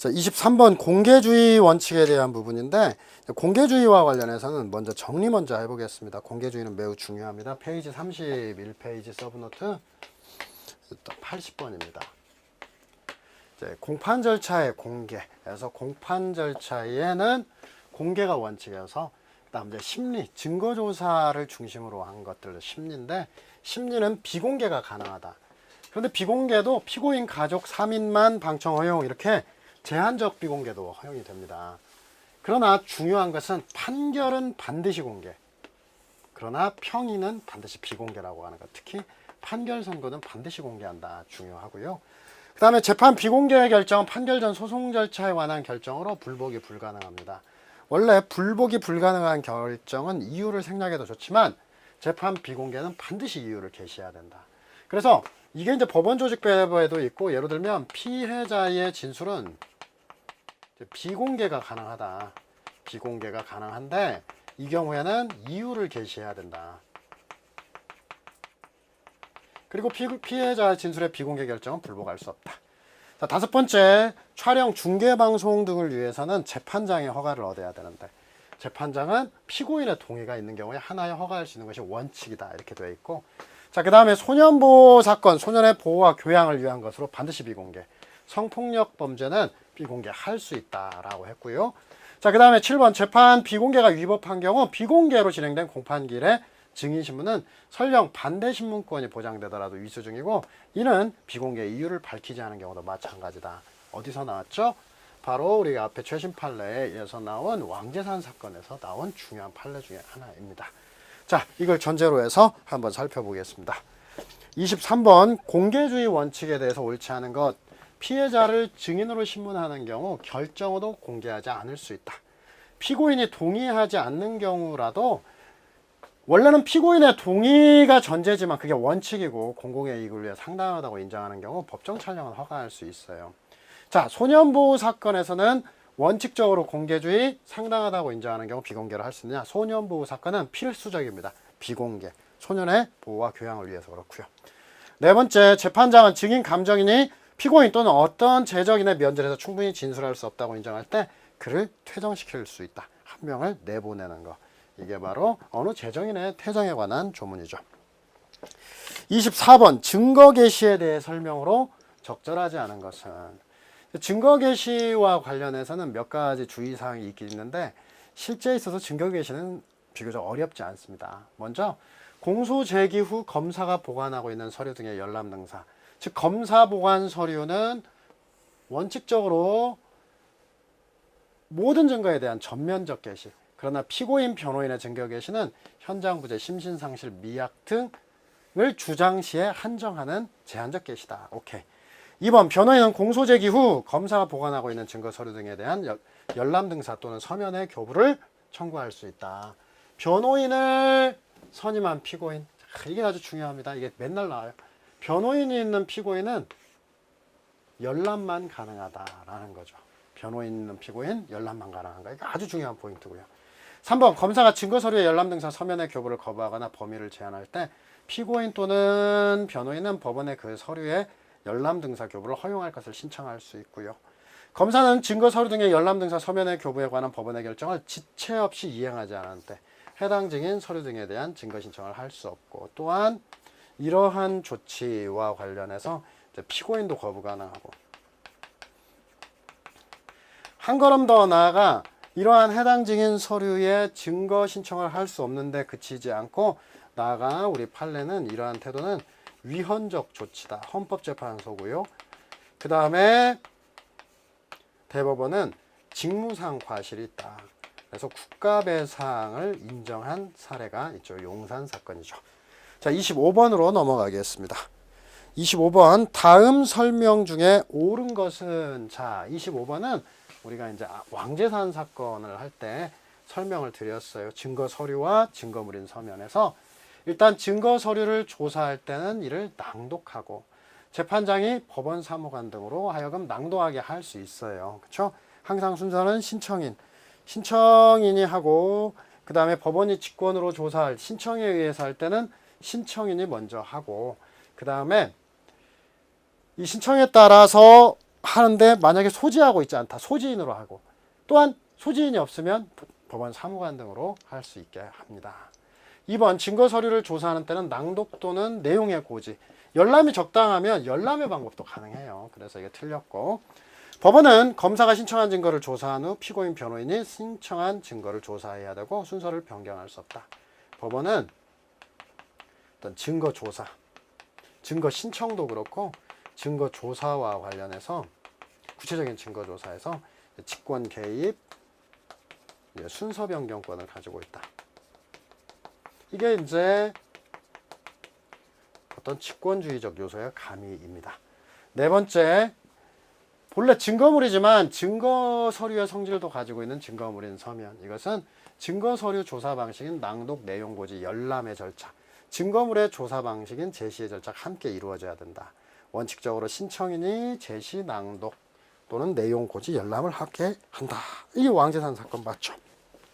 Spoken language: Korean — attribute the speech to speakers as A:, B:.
A: 자, 23번 공개주의 원칙에 대한 부분인데 공개주의와 관련해서는 먼저 정리 먼저 해보겠습니다. 공개주의는 매우 중요합니다. 페이지 31페이지 서브노트 80번입니다. 이제 공판 절차의 공개. 그래서 공판 절차에는 공개가 원칙이어서 그다음 심리, 증거 조사를 중심으로 한 것들 심리인데 심리는 비공개가 가능하다. 그런데 비공개도 피고인 가족 3인만 방청 허용 이렇게 제한적 비공개도 허용이 됩니다. 그러나 중요한 것은 판결은 반드시 공개. 그러나 평의는 반드시 비공개라고 하는 것. 특히 판결 선고는 반드시 공개한다. 중요하고요. 그 다음에 재판 비공개 결정은 판결 전 소송 절차에 관한 결정으로 불복이 불가능합니다. 원래 불복이 불가능한 결정은 이유를 생략해도 좋지만 재판 비공개는 반드시 이유를 게시해야 된다. 그래서 이게 이제 법원 조직배부에도 있고 예를 들면 피해자의 진술은 비공개가 가능하다. 비공개가 가능한데 이 경우에는 이유를 게시해야 된다. 그리고 피, 피해자 진술의 비공개 결정은 불복할 수 없다. 자, 다섯 번째, 촬영 중계 방송 등을 위해서는 재판장의 허가를 얻어야 되는데 재판장은 피고인의 동의가 있는 경우에 하나의 허가할 수 있는 것이 원칙이다. 이렇게 되어 있고 자, 그 다음에 소년 보호 사건, 소년의 보호와 교양을 위한 것으로 반드시 비공개. 성폭력 범죄는 비공개할 수 있다라고 했고요. 자, 그 다음에 7번 재판 비공개가 위법한 경우 비공개로 진행된 공판길에 증인 신문은 설령 반대 신문권이 보장되더라도 위수 중이고 이는 비공개 이유를 밝히지 않은 경우도 마찬가지다. 어디서 나왔죠? 바로 우리가 앞에 최신 판례에서 나온 왕재산 사건에서 나온 중요한 판례 중에 하나입니다. 자, 이걸 전제로 해서 한번 살펴보겠습니다. 23번 공개주의 원칙에 대해서 옳지 않은 것 피해자를 증인으로 신문하는 경우 결정으로 공개하지 않을 수 있다. 피고인이 동의하지 않는 경우라도 원래는 피고인의 동의가 전제지만 그게 원칙이고 공공의 이익을 위해 상당하다고 인정하는 경우 법정 촬영은 허가할 수 있어요. 자, 소년보호 사건에서는 원칙적으로 공개주의 상당하다고 인정하는 경우 비공개를 할수 있느냐? 소년보호 사건은 필수적입니다. 비공개. 소년의 보호와 교양을 위해서 그렇고요. 네 번째, 재판장은 증인 감정인이 피고인 또는 어떤 제적인의 면전에서 충분히 진술할 수 없다고 인정할 때 그를 퇴정시킬 수 있다. 한 명을 내보내는 거. 이게 바로 어느 재정인의 퇴정에 관한 조문이죠. 24번 증거 개시에 대해 설명으로 적절하지 않은 것은 증거 개시와 관련해서는 몇 가지 주의 사항이 있긴 있는데 실제 있어서 증거 개시는 비교적 어렵지 않습니다. 먼저 공소 제기 후 검사가 보관하고 있는 서류 등의 열람 등사 즉 검사 보관 서류는 원칙적으로 모든 증거에 대한 전면적 개시 그러나 피고인 변호인의 증거 개시는 현장 부재 심신 상실 미약 등을 주장 시에 한정하는 제한적 개시다. 오케이. 2번 변호인은 공소 제기 후 검사가 보관하고 있는 증거 서류 등에 대한 열- 열람 등사 또는 서면의 교부를 청구할 수 있다. 변호인을 선임한 피고인 자, 이게 아주 중요합니다. 이게 맨날 나와요. 변호인이 있는 피고인은 열람만 가능하다라는 거죠. 변호인 있는 피고인 열람만 가능한 거. 이거 아주 중요한 포인트고요. 3번 검사가 증거 서류의 열람 등사 서면의 교부를 거부하거나 범위를 제한할 때 피고인 또는 변호인은 법원의 그 서류에 열람 등사 교부를 허용할 것을 신청할 수 있고요. 검사는 증거 서류 등의 열람 등사 서면의 교부에 관한 법원의 결정을 지체 없이 이행하지 때 해당 증인 서류 등에 대한 증거 신청을 할 수 없고 또한 이러한 조치와 관련해서 피고인도 거부 가능하고 한 걸음 더 나아가 이러한 해당 증인 서류에 증거 신청을 할 수 없는데 그치지 않고 나아가 우리 판례는 이러한 태도는 위헌적 조치다. 헌법재판소고요. 그 다음에 대법원은 직무상 과실이 있다. 그래서 국가배상을 인정한 사례가 있죠. 용산 사건이죠. 자, 25번으로 넘어가겠습니다. 25번 다음 설명 중에 옳은 것은 자, 25번은 우리가 이제 아, 왕재산 사건을 할 때 설명을 드렸어요. 증거 서류와 증거물인 서면에서 일단 증거 서류를 조사할 때는 이를 낭독하고 재판장이 법원 사무관 등으로 하여금 낭독하게 할 수 있어요. 그렇죠? 항상 순서는 신청인 신청인이 하고 그 다음에 법원이 직권으로 조사할 신청에 의해서 할 때는 신청인이 먼저 하고 그 다음에 이 신청에 따라서 하는데 만약에 소지하고 있지 않다. 소지인으로 하고 또한 소지인이 없으면 법원 사무관 등으로 할 수 있게 합니다. 2번 증거 서류를 조사하는 때는 낭독 또는 내용의 고지. 열람이 적당하면 열람의 방법도 가능해요. 그래서 이게 틀렸고 법원은 검사가 신청한 증거를 조사한 후 피고인 변호인이 신청한 증거를 조사해야 되고 순서를 변경할 수 없다. 법원은 어떤 증거 조사, 증거 신청도 그렇고 증거 조사와 관련해서 구체적인 증거 조사에서 직권 개입, 순서 변경권을 가지고 있다. 이게 이제 어떤 직권주의적 요소의 가미입니다. 네 번째, 본래 증거물이지만 증거 서류의 성질도 가지고 있는 증거물인 서면. 이것은 증거 서류 조사 방식인 낭독, 내용 고지, 열람의 절차. 증거물의 조사 방식인 제시의 절차가 함께 이루어져야 된다. 원칙적으로 신청인이 제시, 낭독 또는 내용 고지, 열람을 하게 한다. 이 왕재산 사건 맞죠?